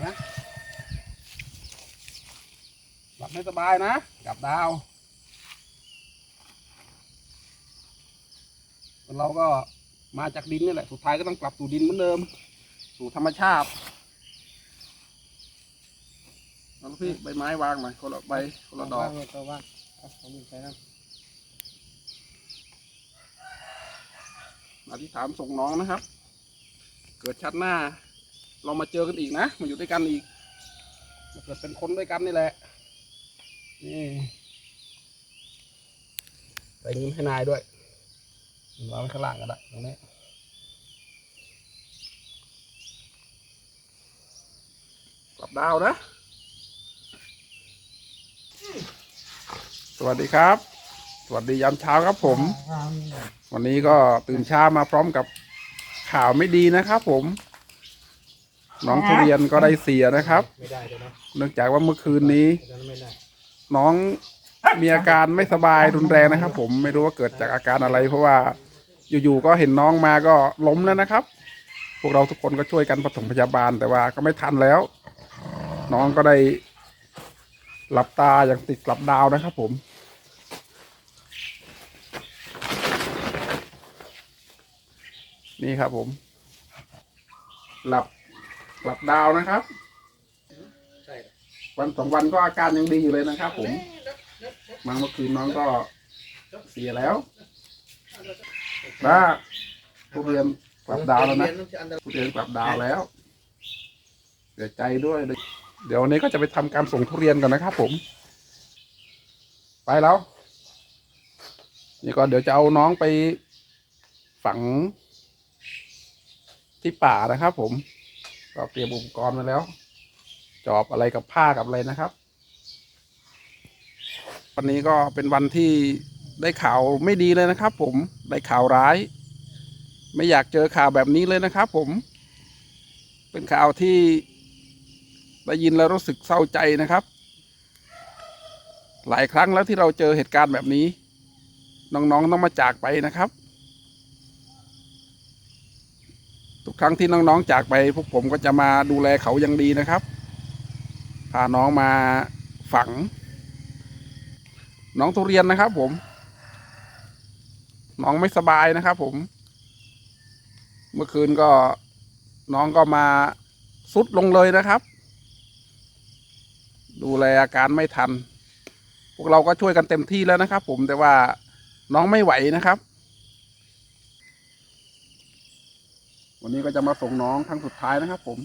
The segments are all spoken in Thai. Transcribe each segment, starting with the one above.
นะหลับไม่สบายนะกับดาว เราก็มาจากดินนี่แหละ สุดท้ายก็ต้องกลับสู่ดินเหมือนเดิม สู่ธรรมชาติเอาลูกพี่ใบไม้วางหน่อยคนละใบคนละดอกว่างเลยตัวว่างเอาของมึงใส่น้อธิษฐานส่งน้องนะครับ เกิดชาติหน้า เรามาเจอกันอีกนะมาอยู่ด้วยกันอีกมาเกิดเป็นคนด้วยกันนี่แหละนี่ใส่เงินให้นายด้วยวางไว้ข้างล่างก็ได้ตรงนี้กลับดาวนะ สวัสดีครับ สวัสดียามเช้าครับผมำวันนี้ก็ตื่นเช้ามาพร้อมกับข่าวไม่ดีนะครับผม น้องทุเรียนก็ได้เสียนะครับ ไม่ได้เลยนะเนื่องจากว่าเมื่อคืนนี้ตอนนั้นไม่ได้น้องมีอาการไม่สบายรุนแรงนะครับ ผมไม่รู้ว่าเกิดจากอาการอะไร เพราะว่าอยู่ๆก็เห็นน้องมาก็ล้มแล้วนะครับ พวกเราทุกคนก็ช่วยกันปฐมพยาบาลแต่ว่าก็ไม่ทันแล้ว น้องก็ได้หลับตาอย่างติดกลับดาวนะครับ ผม นี่ครับผม หลับ หลับดาวนะครับ ใช่วันสองวันก็อาการยังดีอยู่เลยนะครับผมมาเมื่อคืนน้องก็เสียแล้วนะทุเรียนกลับดาวแล้วนะทุเรียนกลับดาวแล้วเสียใจด้วย เดี๋ยววันนี้ก็จะไปทำการส่งทุเรียนกันนะครับผม ไปแล้ว นี่ก็เดี๋ยวจะเอาน้องไปฝังที่ป่านะครับผม ก็เตรียมอุปกรณ์มาแล้ว จอบอะไรกับผ้ากับอะไรนะครับ วันนี้ก็เป็นวันที่ได้ข่าวไม่ดีเลยนะครับ ผมได้ข่าวร้าย ไม่อยากเจอข่าวแบบนี้เลยนะครับ ผม เป็นข่าวที่ได้ยินแล้วรู้สึกเศร้าใจนะครับ หลายครั้งแล้วที่เราเจอเหตุการณ์แบบนี้ น้องๆต้องมาจากไปนะครับ ทุก ครั้งที่น้องๆจากไป พวกผมก็จะมาดูแลเขาอย่างดีนะครับ พาน้องมาฝัง น้องทุเรียนนะครับ ผม น้องไม่สบายนะครับ ผม เมื่อคืนก็น้องก็มาสุดลงเลยนะครับ ดูแลอาการไม่ทัน พวกเราก็ช่วยกันเต็มที่แล้วนะครับ ผมแต่ว่าน้องไม่ไหวนะครับ วันนี้ก็จะมาส่งน้องครั้งสุดท้ายนะครับ ผม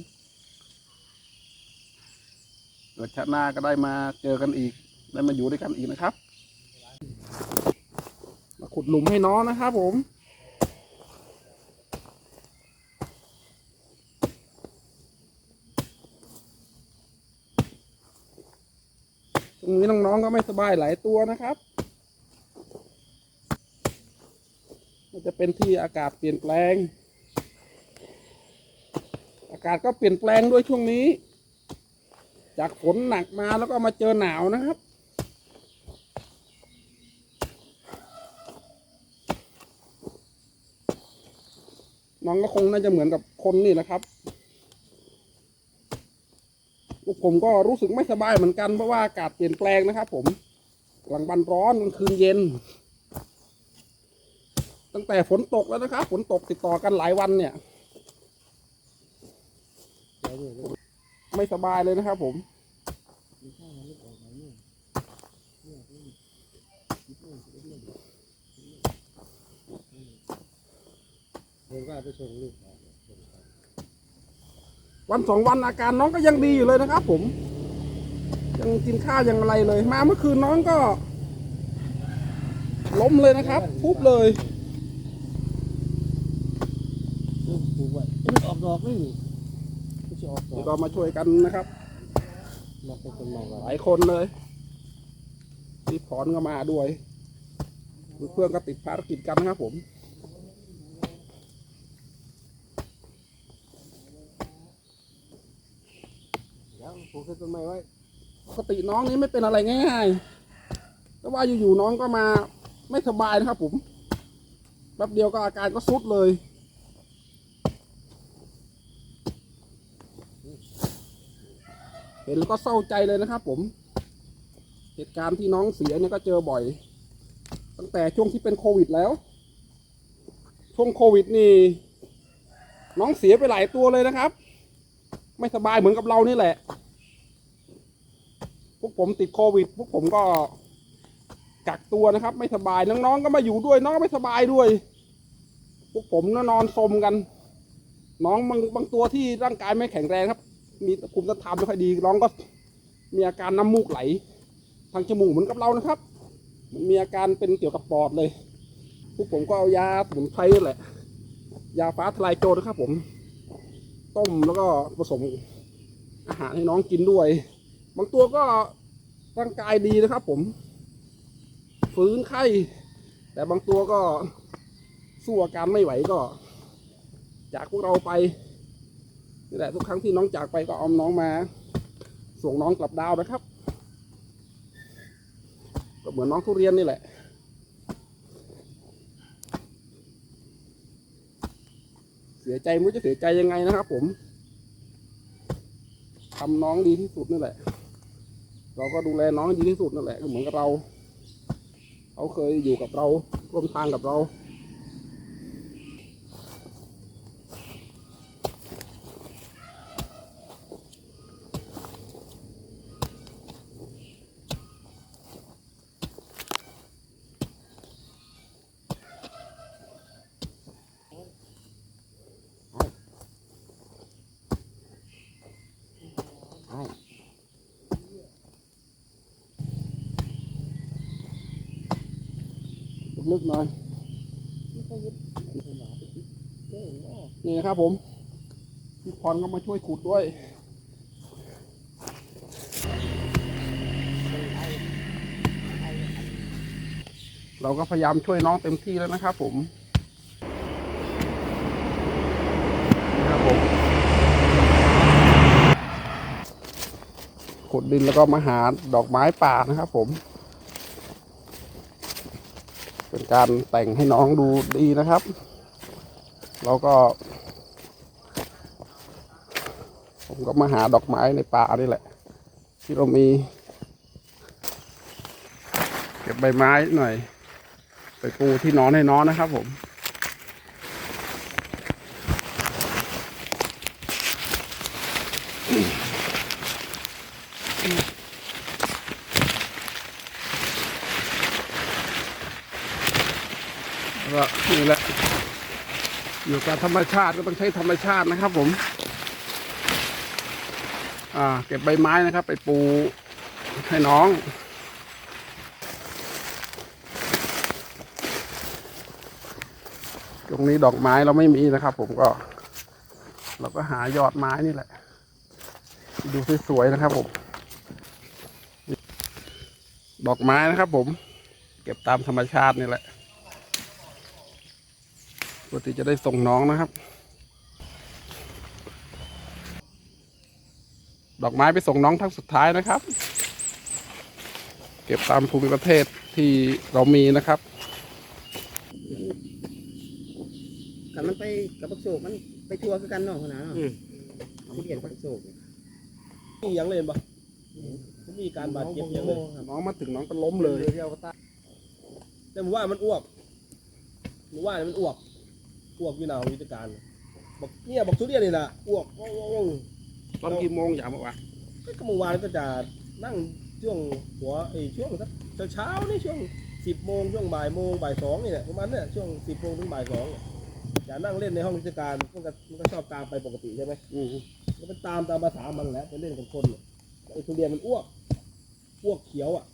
เกิดชาติหน้าก็ได้มาเจอกันอีก ได้มาอยู่ด้วยกันอีกนะครับ มาขุดหลุมให้น้องนะครับผมตรงนี้น้องๆก็ไม่สบายหลายตัวนะครับมันจะเป็นที่อากาศเปลี่ยนแปลง อากาศก็เปลี่ยนแปลงด้วยช่วงนี้ จากฝนหนักมาแล้วก็มาเจอหนาวนะครับ น้องก็คงน่าจะเหมือนกับคนนี่แหละครับพวกผมก็รู้สึกไม่สบายเหมือนกันเพราะว่าอากาศเปลี่ยนแปลงนะครับผมกลางวันร้อนกลางคืนเย็น ตั้งแต่ฝนตกแล้วนะครับ ฝนตกติดต่อกันหลายวันเนี่ย ไม่สบายเลยนะครับผมวันสองวันอาการน้องก็ยังดีอยู่เลยนะครับ ผม ยังกินข้าวยังอะไรเลย มาเมื่อคืนน้องก็ ล้มเลยนะครับปุ๊บเลยลูกปลูกไมันออกดอกไม่ มีไม่ใช่ออกดอแล้วกก็มาช่วยกันนะครับมาเป็นต้นไม้หลายคนเลยพี่ถอนก็มาด้วยเพื่อนๆก็ติดภารกิจกันนะครับผมแล้วปลูกต้นไม้ไว้ปกติน้องนี้ไม่เป็นอะไรง่ายๆ แต่ว่าอยู่ๆน้องก็มาไม่สบายนะครับผม แป๊บเดียวก็อาการก็สุดเลย เห็นแล้วก็เศร้าใจเลยนะครับ ผม เหตุการณ์ที่น้องเสียเนี่ยก็เจอบ่อย ตั้งแต่ช่วงที่เป็นโควิดแล้ว ช่วงโควิดนี่ น้องเสียไปหลายตัวเลยนะครับ ไม่สบายเหมือนกับเรานี่แหละ พวกผมติดโควิด พวกผมก็กักตัวนะครับ ไม่สบายน้องๆก็มาอยู่ด้วยน้องก็ไม่สบายด้วย พวกผมนอนสมกัน น้องบางบางตัวที่ร่างกายไม่แข็งแรงครับ มีภูมิต้านทานไม่ค่อยดีน้องก็มีอาการน้ำมูกไหล ทางจมูกเหมือนกับเรานะครับมันมีอาการเป็นเกี่ยวกับปอดเลยพวกผมก็เอายาสมุนไพรนี่แหละ ยาฟ้าทลายโจรนะครับ ผม ต้มแล้วก็ผสมอาหารให้น้องกินด้วย บางตัวก็ร่างกายดีนะครับ ผม ฟื้นไข้ แต่บางตัวก็สู้อาการไม่ไหวก็ จากพวกเราไป นี่แหละทุกครั้งที่น้องจากไปก็เอาน้องมา ส่งน้องกลับดาวนะครับ ก็เหมือนน้องทุเรียนนี่แหละเสียใจไม่รู้จะเสียใจยังไงนะครับผมทำน้องดีที่สุดนั่นแหละ เราก็ดูแลน้องดีที่สุดนั่นแหละก็เหมือนกับเรา เขาเคยอยู่กับเราร่วมทางกับเรา ลึกๆหน่อยนี่นะครับผมพี่พรก็มาช่วยขุดด้วยเราก็พยายามช่วยน้องเต็มที่แล้วนะครับผมนี่ครับผมขุดดินแล้วก็มาหาดอกไม้ป่านะครับผม เป็นการแต่งให้น้องดูดีนะครับเราก็ ผมก็มาหาดอกไม้ในป่านี่แหละ ที่เรามี เก็บใบไม้หน่อย ไปปูที่นอนให้น้องนะครับผม ก็นี่แหละ อยู่กับธรรมชาติก็ต้องใช้ธรรมชาตินะครับ ผม อ่า เก็บใบไม้นะครับ ไปปูให้น้องตรงนี้ดอกไม้เราไม่มีนะครับ ผมก็ เราก็หายอดไม้นี่แหละ ดูสวยๆนะครับ ผม ดอกไม้นะครับ ผม เก็บตามธรรมชาตินี่แหละ ปกติจะได้ส่งน้องนะครับ ดอกไม้ไปส่งน้องทั้งสุดท้ายนะครับ เก็บตามภูมิประเทศที่เรามีนะครับกันมันไปกับปักโศกมันไปทัวร์คือกันเนาะขนาดเนาะทุเรียนปักโศกมีหยังเลยบ่มีการบาดเจ็บหยังเลยน้องมาถึงน้องก็ล้มเลยเที่ยวก็ตาแต่ผมว่ามันอ้วกผมว่ามันอ้วก อ้วกอยู่หนาววิจการบอกเนี่ยบอกทุเรียนนี่นะอ้วกว้าวว้าวว้าวตอนกี่โมงอย่าบอกว่าก็เมื่อวานก็จะนั่งช่วงหัวไอ้ช่วงสักเช้าๆนี่ช่วงสิบโมงช่วงบ่ายโมงบ่ายสองนี่แหละประมาณเนี่ยช่วงสิบโมงถึงบ่ายสองเนี่ยจะนั่งเล่นในห้องวิชาการมันก็มันก็ชอบตามไปปกติใช่ไหมอืมก็ไปตามตามภาษามันแหละไปเล่นกับคนเนี่ยไอ้ทุเรียนมันอ้วกอ้วกเขียวอะ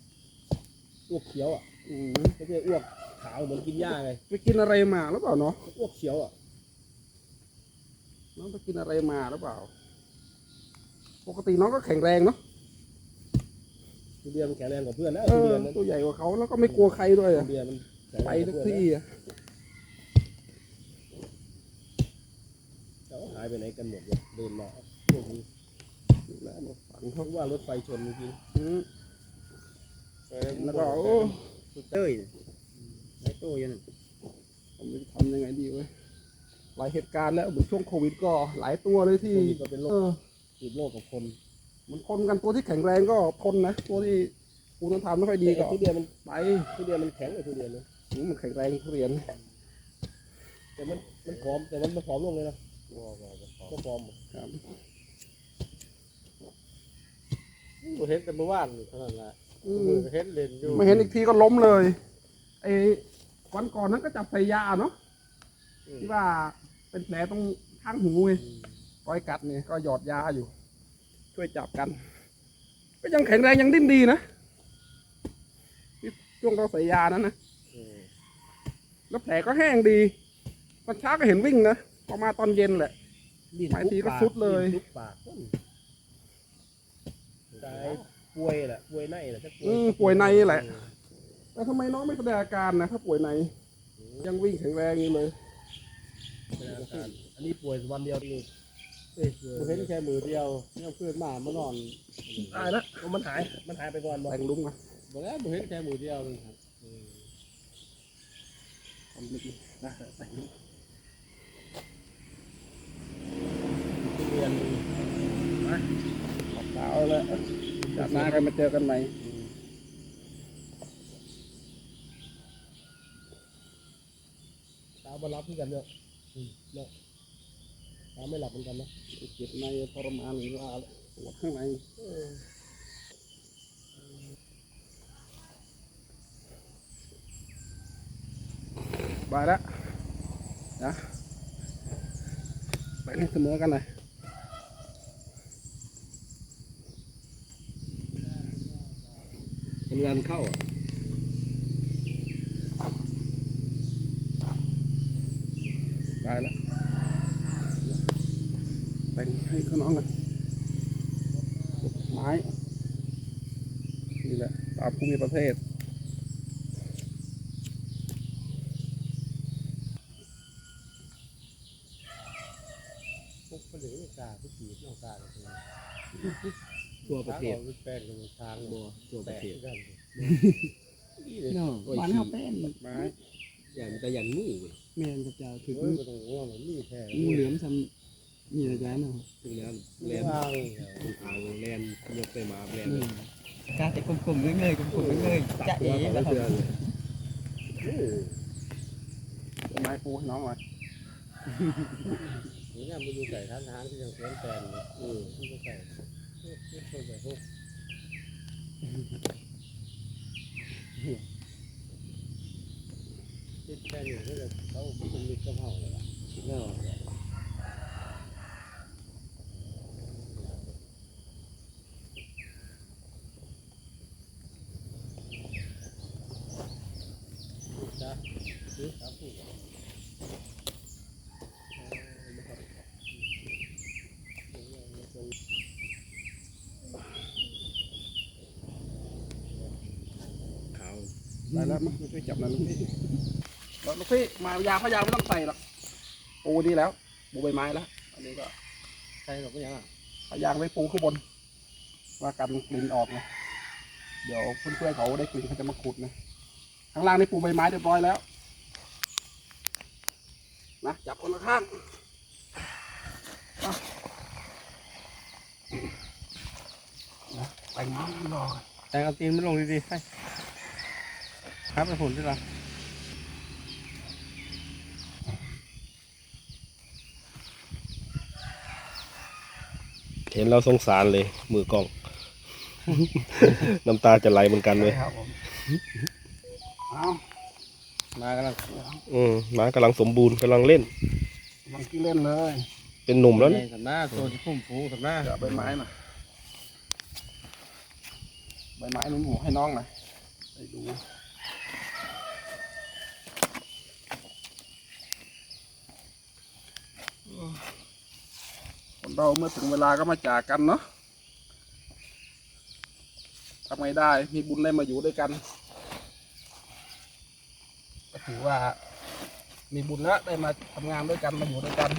อ้วกเขียวอะอืมไม่ใช่อ้วก ขาวเหมือนกินหญ้าไงไปกินอะไรมาหรือเปล่าเนาะอ้วกเขียวอะน้องไปกินอะไรมาหรือเปล่า ปกติน้องก็แข็งแรงเนาะทุเรียนมันแข็งแรงกว่าเพื่อนนะเอทุอเรียนนั้นตัวใหญ่กว่าเขาแล้วก็ไม่กลัวใครด้วยอะทุเรียนมันแข็งไปแรงกทุว่ากเพื่อนที่นะอะเขาหายไปไหนกันหมดเลยเดินมาพวกนี้แล้วมาฝังเพเขาราะว่ารถไฟชนจริงอืมๆแล้วก็โอ้ เต้ยไอ้ โต้อยังนั่นผมจะทำยังไงดีเว้ยหลายเหตุการณ์แล้วเหมือนช่วงโควิดก็หลายตัวเลยที่โควิดก็เป็นโรเอคอติดโรคกับคนมันคนกันตัวที่แข็งแรงก็ทนนะตัวที่ภูมิต้านทานไม่ค่อยดีก็ทุเรียนมันไปทุเรียนมันแข็งเลยทุเรียนนะอืมมันแข็งแรงทุเรียนแต่มันมันผอมแต่มันมันผอมลงเลยนะก็ผอมครับบ่เห็นแต่เมื่อวานนี่เท่านั้นแหละอืมมือเห็นเล่นอยู่ไม่เห็นอีกทีก็ล้มเลยไอ้ วันก่อนนั้นก็จับใส่ยาเนาะที่ว่าเป็นแผลตรงข้างหูไงรอยกัดเนี่ยก็หยอดยาอยู่ ช่วยจับกัน ก็ยังแข็งแรงยังดิ้นดีนะที่ช่วงเราใส่ยานั้นนะอืมแล้วแผลก็แห้งดีตอนเช้าก็เห็นวิ่งนะพอมาตอนเย็นแหละหมายทีก็สุดเลยทุกปากต้นตายป่วยแหละป่วยในแหละถ้าอืมป่วยในแหละ แต่ทำไมน้องไม่แสดงอาการนะถ้าป่วยใน ยังวิ่งแข็งแรงอยู่เลยเป็นอาการอันนี้ป่วยวันเดียวเองเอ้ยบ่เห็นแค่มือเดียวยังเพื่อนมามานอนตายแล้วมันหายมันหายไปก่อนบ่แต่งลุงนะบ่แล้วบ่เห็นแค่มือเดียวนึงครับอืมผมนึกนะแต่งลุงทุเรียนเช้าแล้วจากหน้ากันมาเจอกันใหม่ ตาบรับที่กันเนาะอืมเนาะตาไม่หลับเหมือนกันนะเจ็บในทรมานหรือว่าปวดข้างในบายแล้วนะไปให้เสมอกันหน่อยทำงานเข้าอะ ได้แล้วแบ่งให้เขาน้องกันไม้นี่แหละตามภูมิประเทศพวกคนอื่นกล้าผู้จีบน้องกล้าเลยทั่วประเทศทางออกแป้งกันทางบ่ทั่วประเทศกันเนาะบ้านเฮาแป้นไม้อย่างแต่อย่างนี้เว้ย แม่นกับเจ้าถึงเอ้ยบ่ต้องห่วงมันมีแท้งูเหลือมซ้ำนี่นะจ๊ะเนาะถึงแล้วแลแลนนทางทางแลนยกไปมาแลนนี่กาแต่กลมๆเงยๆกลมๆเงยๆจะเอ๋แล้แล้ววเตือนไม้ปูให้น้องหน่อยนี่ยังบ่อยู่ไก่ทานอาหารที่ยังสวนแปลงนี่เออมันก็ไก่เออเออไปพวก คิดแค่นี้ก็จะเขาเป็นมิตรกับเฮาเลยล่ะเนาะจ้ะซื้อครับผู้ขาวได้แล้วมาช่วยจับหน่อยลูกพี่ แล้วลูกพี่มายาพยาไม่ต้องใส่หรอกปูดีแล้วปูใบไม้แล้วอันนี้ก็ใช่หรอกก็ยังอะพยางไว้ปูข้างบน ว่ากันกลิ่นออกไงเดี๋ยวเพื่อนๆเขาได้กลิ่นเขาจะมาขุดนะข้างล่างนี่ปูใบไม้เรียบร้อยแล้วนะจับคนละข้างมานะไปไม้รอกันแต่เอาตีนมันลงดีๆให้ครับไปผลที่ละ เห็นเราสงสารเลย มือกล้อง น้ำตาจะไหลเหมือนกันเลยครับผมเอามากำลังอืมหมากำลังสมบูรณ์กำลังเล่นลองที่เล่นเลยเป็นหนุ่มแล้วในนะสำนักตัวที่พุ่มฟูสำนักจับใบไม้หน่อยใบไม้นุ่นหมูให้น้องหน่อยไปดู เราเมื่อถึงเวลาก็มาจากกันเนาะทำไงได้มีบุญได้มาอยู่ด้วยกันก็ถือว่า มีบุญแล้วได้มาทำงานด้วยกันมาอยู่ด้วยกัน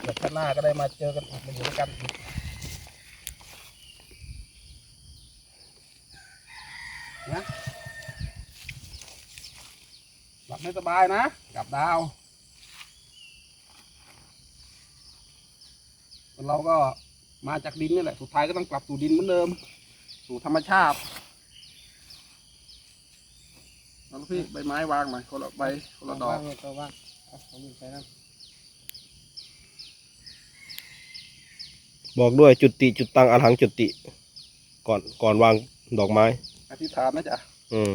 เดี๋ยวข้างหน้าก็ได้มาเจอกันอีกมาอยู่ด้วยกันอีกนะหลับไม่สบายนะกลับดาว เราก็มาจากดินนี่แหละ สุดท้ายก็ต้องกลับสู่ดินเหมือนเดิม สู่ธรรมชาติเอาลูกพี่ใบไม้วางหน่อยคนละใบคนละดอกว่างเลยก็ว่างเอาเอามือใส่น้ำบอกด้วยจุติจุดตังอรหังจุติ ก่อนก่อนวางดอกไม้ อธิษฐานนะจ๊ะ อืม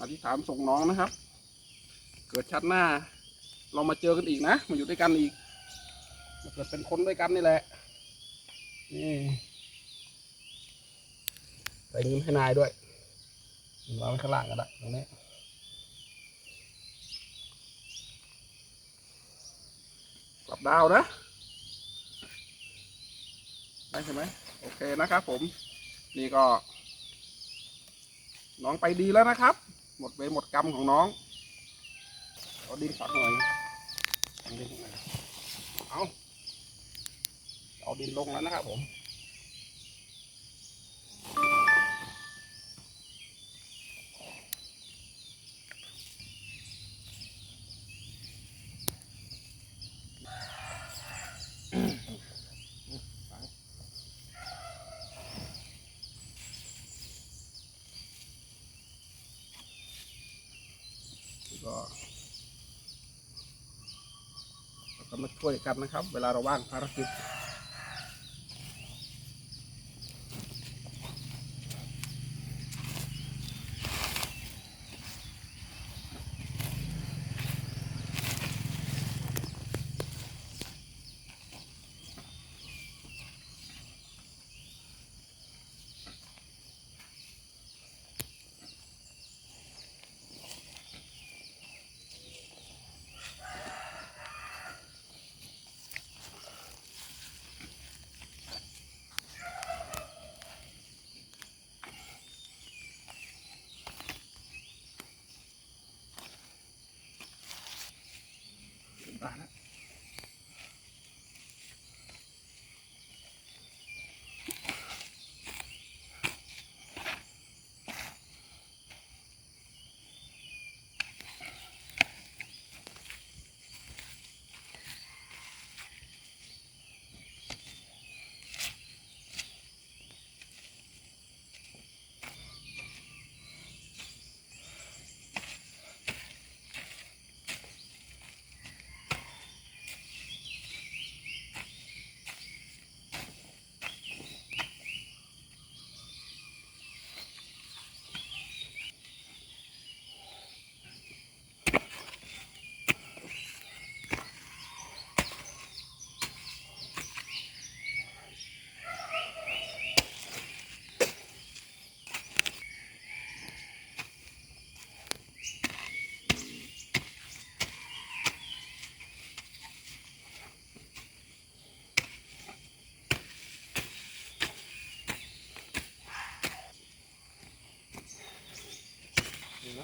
อธิษฐานส่งน้องนะครับ เกิดชาติหน้า เรามาเจอกันอีกนะมาอยู่ด้วยกันอีกมาเกิดเป็นคนด้วยกันนี่แหละนี่ใส่เงินให้นายด้วยวางไว้ข้างล่างก็ได้ตรงนี้กลับดาวนะได้ใช่ไหมโอเคนะครับผมนี่ก็ น้องไปดีแล้วนะครับ หมดเวรหมดกรรมของน้องเอาดินฝักหน่อย ดินเอาเอาดินลงแล้วนะครับผมก็เรา ก็มาช่วยกันนะครับ เวลาเราว่างภารกิจ ไป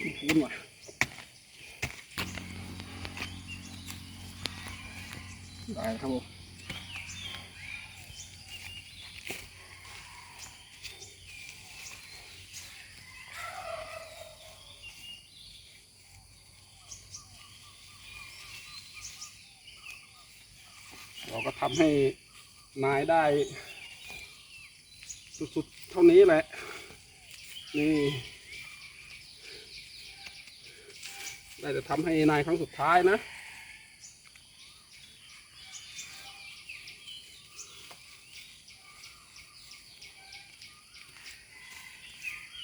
คุณคูณว่ะได้ครับผมเราก็ทำให้นายได้ สุดๆ เท่านี้แหละ นี่ได้จะทำให้นายครั้งสุดท้ายนะ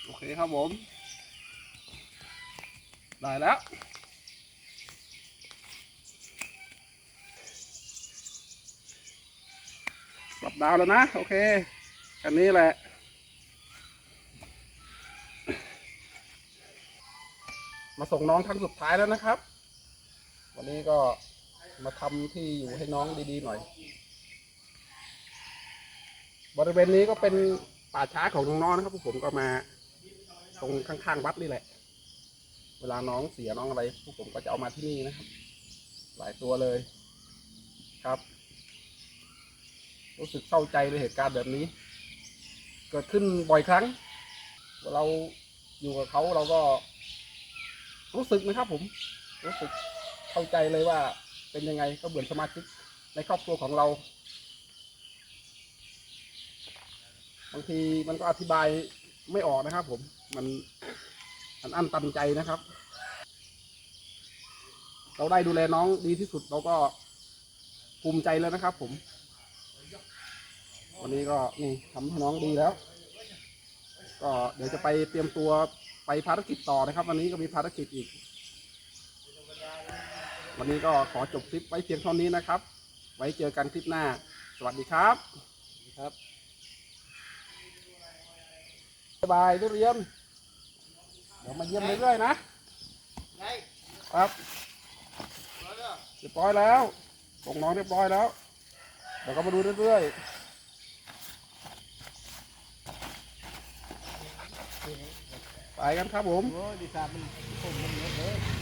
โอเคครับผม ได้แล้วปรับดาวแล้วนะ โอเค อันนี้แหละ มาส่งน้องครั้งสุดท้ายแล้วนะครับ วันนี้ก็มาทำที่อยู่ให้น้องดีๆหน่อย บริเวณนี้ก็เป็นป่าช้าของน้องๆนะครับพวกผมก็มา ตรงข้างๆวัดนี่แหละ เวลาน้องเสียน้องอะไรพวกผมก็จะเอามาที่นี่นะครับ หลายตัวเลยครับ รู้สึกเศร้าใจในเหตุการณ์แบบนี้ เกิดขึ้นบ่อยครั้ง เราอยู่กับเขาเราก็ รู้สึกนะครับ ผม รู้สึกเข้าใจเลยว่าเป็นยังไงก็เหมือนสมาชิกในครอบครัวของเราบางทีมันก็อธิบายไม่ออกนะครับ ผมมันมันอั้นตันใจนะครับ เราได้ดูแลน้องดีที่สุดเราก็ภูมิใจแล้วนะครับ ผม วันนี้ก็นี่ทำให้น้องดีแล้ว ก็เดี๋ยวจะไปเตรียมตัวไปภารกิจต่อนะครับ วันนี้ก็มีภารกิจอีก วันนี้ก็ขอจบคลิปไว้เพียงเท่านี้นะครับ ไว้เจอกันคลิปหน้า สวัสดีครับครับบ๊ายบายทุเรียนเดี๋ยวมาเยี่ยมเรื่อยๆนะครับเรียบร้อยแล้วส่งน้องเรียบร้อยแล้วเดี๋ยวก็มาดูเรื่อยๆ ไป กันครับผม โอ้ยดีสามมันผมมันเยอะเลย